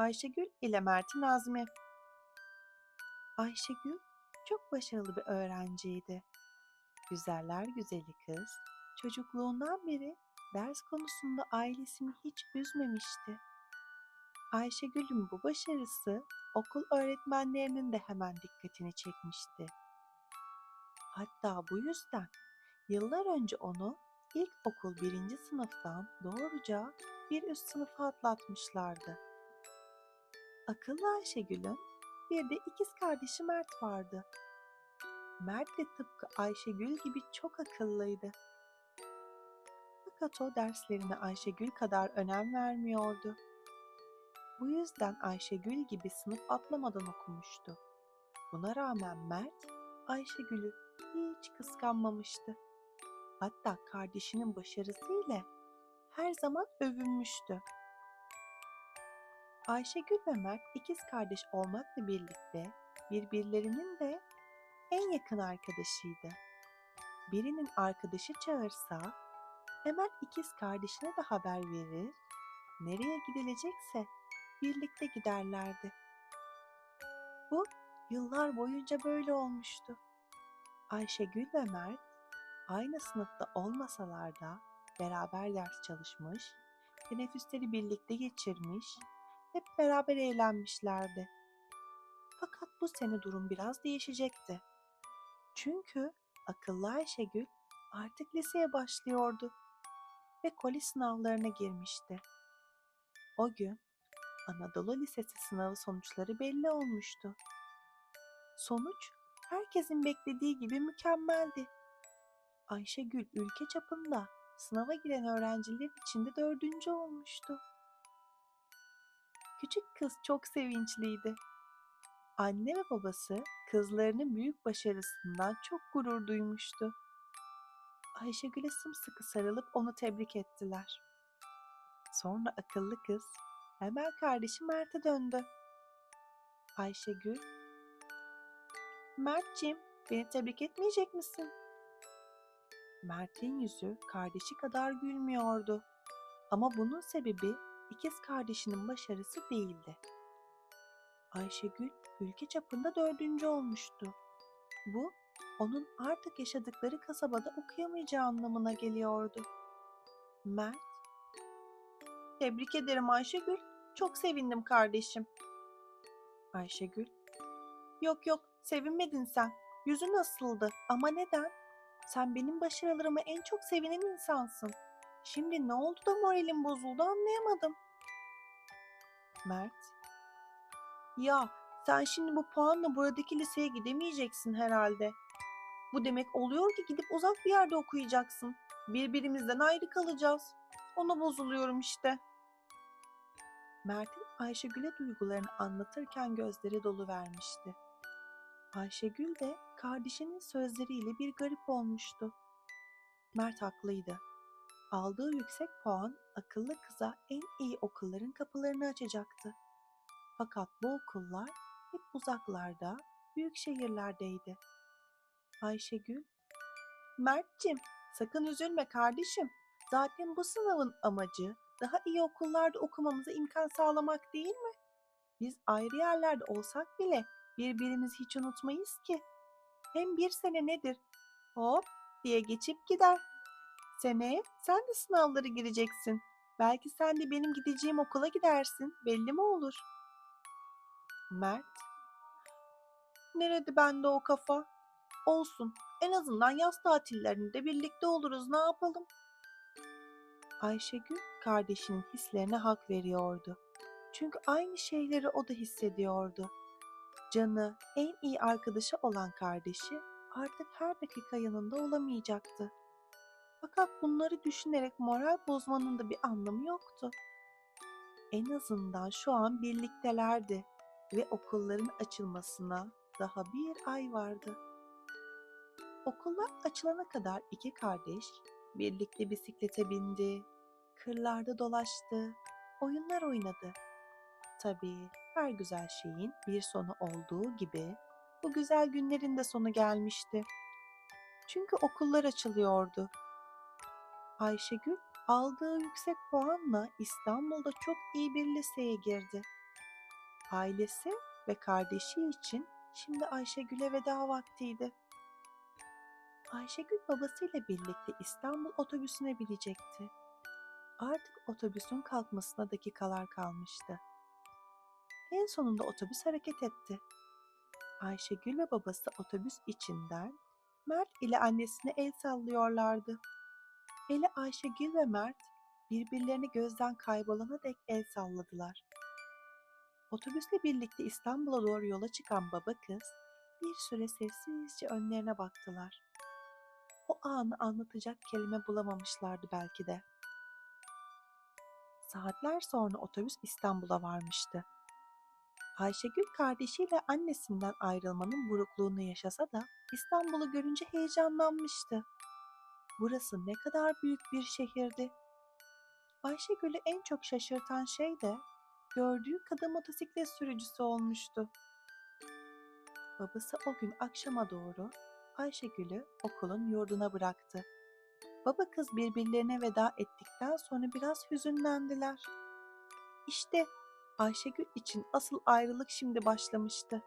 Ayşegül ile Mert'in Nazmi. Ayşegül çok başarılı bir öğrenciydi. Güzeller güzeli kız, çocukluğundan beri ders konusunda ailesini hiç üzmemişti. Ayşegül'ün bu başarısı okul öğretmenlerinin de hemen dikkatini çekmişti. Hatta bu yüzden yıllar önce onu ilkokul birinci sınıftan doğruca bir üst sınıfa atlatmışlardı. Akıllı Ayşegül'ün bir de ikiz kardeşi Mert vardı. Mert de tıpkı Ayşegül gibi çok akıllıydı. Fakat o derslerine Ayşegül kadar önem vermiyordu. Bu yüzden Ayşegül gibi sınıf atlamadan okumuştu. Buna rağmen Mert Ayşegül'ü hiç kıskanmamıştı. Hatta kardeşinin başarısıyla her zaman övünmüştü. Ayşegül ve Mert ikiz kardeş olmakla birlikte birbirlerinin de en yakın arkadaşıydı. Birinin arkadaşı çağırsa hemen ikiz kardeşine de haber verir, nereye gidilecekse birlikte giderlerdi. Bu yıllar boyunca böyle olmuştu. Ayşegül ve Mert aynı sınıfta olmasalar da beraber ders çalışmış, teneffüsleri birlikte geçirmiş, hep beraber eğlenmişlerdi. Fakat bu sene durum biraz değişecekti. Çünkü akıllı Ayşegül artık liseye başlıyordu ve koli sınavlarına girmişti. O gün Anadolu Lisesi sınavı sonuçları belli olmuştu. Sonuç herkesin beklediği gibi mükemmeldi. Ayşegül ülke çapında sınava giren öğrenciler içinde dördüncü olmuştu. Küçük kız çok sevinçliydi. Anne ve babası kızlarının büyük başarısından çok gurur duymuştu. Ayşegül'e sımsıkı sarılıp onu tebrik ettiler. Sonra akıllı kız hemen kardeşi Mert'e döndü. Ayşegül, Mert'ciğim beni tebrik etmeyecek misin? Mert'in yüzü kardeşi kadar gülmüyordu. Ama bunun sebebi ikiz kardeşinin başarısı değildi. Ayşegül ülke çapında dördüncü olmuştu. Bu onun artık yaşadıkları kasabada okuyamayacağı anlamına geliyordu. Mert, tebrik ederim Ayşegül, çok sevindim kardeşim. Ayşegül, yok yok sevinmedin sen, yüzün asıldı ama neden? Sen benim başarılarıma en çok sevinen insansın. Şimdi ne oldu da moralim bozuldu anlayamadım. Mert. Ya sen şimdi bu puanla buradaki liseye gidemeyeceksin herhalde. Bu demek oluyor ki gidip uzak bir yerde okuyacaksın. Birbirimizden ayrı kalacağız. Ona bozuluyorum işte. Mert'in Ayşegül'e duygularını anlatırken gözleri dolu vermişti. Ayşegül de kardeşinin sözleriyle bir garip olmuştu. Mert haklıydı. Aldığı yüksek puan akıllı kıza en iyi okulların kapılarını açacaktı. Fakat bu okullar hep uzaklarda, büyük şehirlerdeydi. Ayşegül, Mert'cim sakın üzülme kardeşim. Zaten bu sınavın amacı daha iyi okullarda okumamıza imkan sağlamak değil mi? Biz ayrı yerlerde olsak bile birbirimizi hiç unutmayız ki. Hem bir sene nedir? Hop diye geçip gider. Seneye sen de sınavları gireceksin. Belki sen de benim gideceğim okula gidersin. Belli mi olur? Mert. Nerede bende o kafa? Olsun. En azından yaz tatillerinde birlikte oluruz. Ne yapalım? Ayşegül kardeşinin hislerine hak veriyordu. Çünkü aynı şeyleri o da hissediyordu. Canı en iyi arkadaşı olan kardeşi artık her dakika yanında olamayacaktı. Fakat bunları düşünerek moral bozmanın da bir anlamı yoktu. En azından şu an birliktelerdi ve okulların açılmasına daha bir ay vardı. Okullar açılana kadar iki kardeş birlikte bisiklete bindi, kırlarda dolaştı, oyunlar oynadı. Tabii her güzel şeyin bir sonu olduğu gibi bu güzel günlerin de sonu gelmişti. Çünkü okullar açılıyordu. Ayşegül aldığı yüksek puanla İstanbul'da çok iyi bir liseye girdi. Ailesi ve kardeşi için şimdi Ayşegül'e veda vaktiydi. Ayşegül babasıyla birlikte İstanbul otobüsüne binecekti. Artık otobüsün kalkmasına dakikalar kalmıştı. En sonunda otobüs hareket etti. Ayşegül ve babası otobüs içinden Mert ile annesine el sallıyorlardı. Hele Ayşegül ve Mert birbirlerini gözden kaybolana dek el salladılar. Otobüsle birlikte İstanbul'a doğru yola çıkan baba kız bir süre sessizce önlerine baktılar. O anı anlatacak kelime bulamamışlardı belki de. Saatler sonra otobüs İstanbul'a varmıştı. Ayşegül kardeşiyle annesinden ayrılmanın burukluğunu yaşasa da İstanbul'u görünce heyecanlanmıştı. Burası ne kadar büyük bir şehirdi. Ayşegül'ü en çok şaşırtan şey de gördüğü kadın motosiklet sürücüsü olmuştu. Babası o gün akşama doğru Ayşegül'ü okulun yurduna bıraktı. Baba kız birbirlerine veda ettikten sonra biraz hüzünlendiler. İşte Ayşegül için asıl ayrılık şimdi başlamıştı.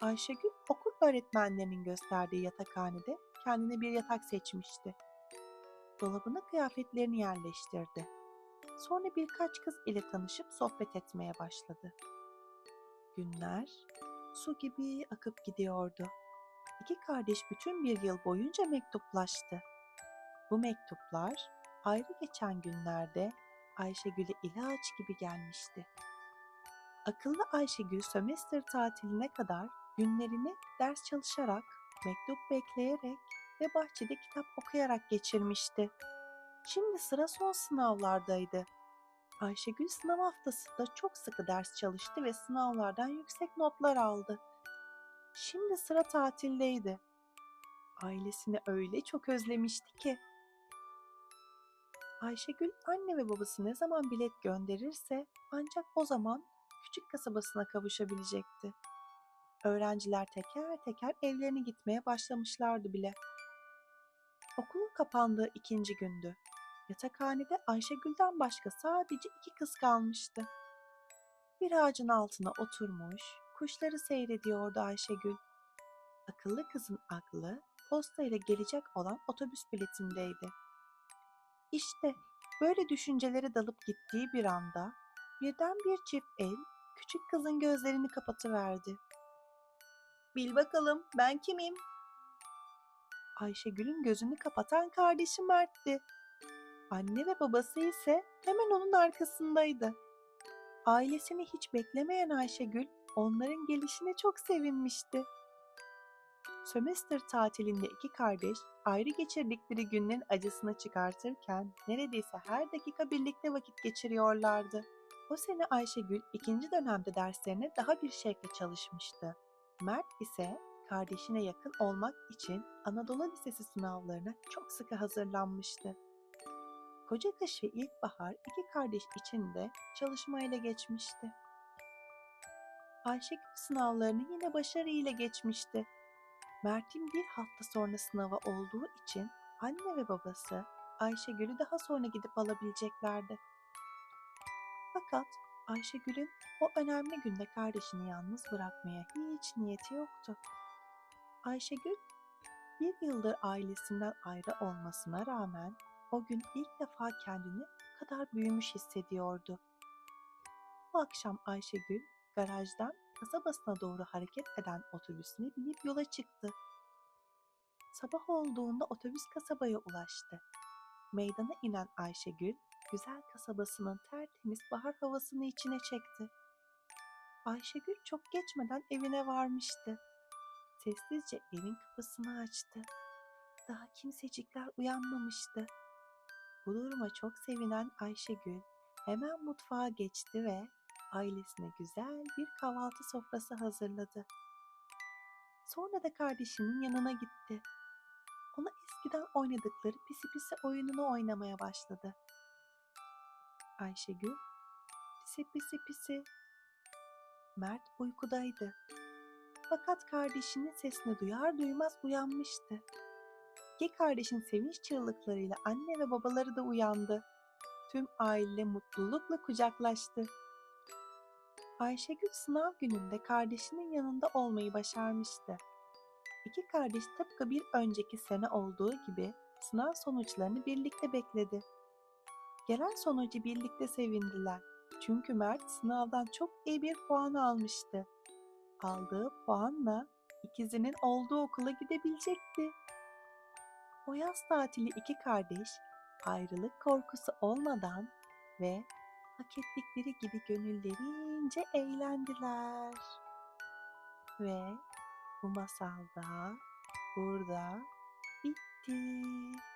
Ayşegül okul öğretmenlerinin gösterdiği yatakhanede kendine bir yatak seçmişti. Dolabına kıyafetlerini yerleştirdi. Sonra birkaç kız ile tanışıp sohbet etmeye başladı. Günler su gibi akıp gidiyordu. İki kardeş bütün bir yıl boyunca mektuplaştı. Bu mektuplar ayrı geçen günlerde Ayşegül'e ilaç gibi gelmişti. Akıllı Ayşegül sömestr tatiline kadar günlerini ders çalışarak, mektup bekleyerek ve bahçede kitap okuyarak geçirmişti. Şimdi sıra son sınavlardaydı. Ayşegül sınav haftasında çok sıkı ders çalıştı ve sınavlardan yüksek notlar aldı. Şimdi sıra tatildeydi. Ailesini öyle çok özlemişti ki. Ayşegül anne ve babası ne zaman bilet gönderirse ancak o zaman küçük kasabasına kavuşabilecekti. Öğrenciler teker teker evlerine gitmeye başlamışlardı bile. Okulun kapandığı ikinci gündü. Yatakhanede Ayşegül'den başka sadece iki kız kalmıştı. Bir ağacın altına oturmuş, kuşları seyrediyordu Ayşegül. Akıllı kızın aklı posta ile gelecek olan otobüs biletindeydi. İşte böyle düşüncelere dalıp gittiği bir anda birden bir çift el küçük kızın gözlerini kapatıverdi. Bil bakalım ben kimim? Ayşegül'ün gözünü kapatan kardeşi Mert'ti. Anne ve babası ise hemen onun arkasındaydı. Ailesini hiç beklemeyen Ayşegül onların gelişine çok sevinmişti. Sömestr tatilinde iki kardeş ayrı geçirdikleri günlerin acısını çıkartırken neredeyse her dakika birlikte vakit geçiriyorlardı. O sene Ayşegül ikinci dönemde derslerine daha bir şevkle çalışmıştı. Mert ise kardeşine yakın olmak için Anadolu Lisesi sınavlarına çok sıkı hazırlanmıştı. Koca kış ve ilkbahar iki kardeş için de çalışmayla geçmişti. Ayşegül sınavlarını yine başarıyla geçmişti. Mert'in bir hafta sonra sınava olduğu için anne ve babası Ayşegül'ü daha sonra gidip alabileceklerdi. Fakat Ayşegül'ün o önemli günde kardeşini yalnız bırakmaya hiç niyeti yoktu. Ayşegül bir yıldır ailesinden ayrı olmasına rağmen o gün ilk defa kendini kadar büyümüş hissediyordu. Bu akşam Ayşegül garajdan kasabasına doğru hareket eden otobüsüne binip yola çıktı. Sabah olduğunda otobüs kasabaya ulaştı. Meydana inen Ayşegül, güzel kasabasının tertemiz bahar havasını içine çekti. Ayşegül çok geçmeden evine varmıştı. Sessizce evin kapısını açtı. Daha kimsecikler uyanmamıştı. Bu duruma çok sevinen Ayşegül hemen mutfağa geçti ve ailesine güzel bir kahvaltı sofrası hazırladı. Sonra da kardeşinin yanına gitti. Ona eskiden oynadıkları pisi pisi oyununu oynamaya başladı. Ayşegül, pisi pisi pisi. Mert uykudaydı. Fakat kardeşinin sesini duyar duymaz uyanmıştı. İki kardeşin sevinç çığlıklarıyla anne ve babaları da uyandı. Tüm aile mutlulukla kucaklaştı. Ayşegül sınav gününde kardeşinin yanında olmayı başarmıştı. İki kardeş tıpkı bir önceki sene olduğu gibi sınav sonuçlarını birlikte bekledi. Gelen sonucu birlikte sevindiler. Çünkü Mert sınavdan çok iyi bir puan almıştı. Aldığı puanla ikizinin olduğu okula gidebilecekti. O yaz tatili iki kardeş ayrılık korkusu olmadan ve hak ettikleri gibi gönüllerince eğlendiler. Ve bu masal da burada bitti.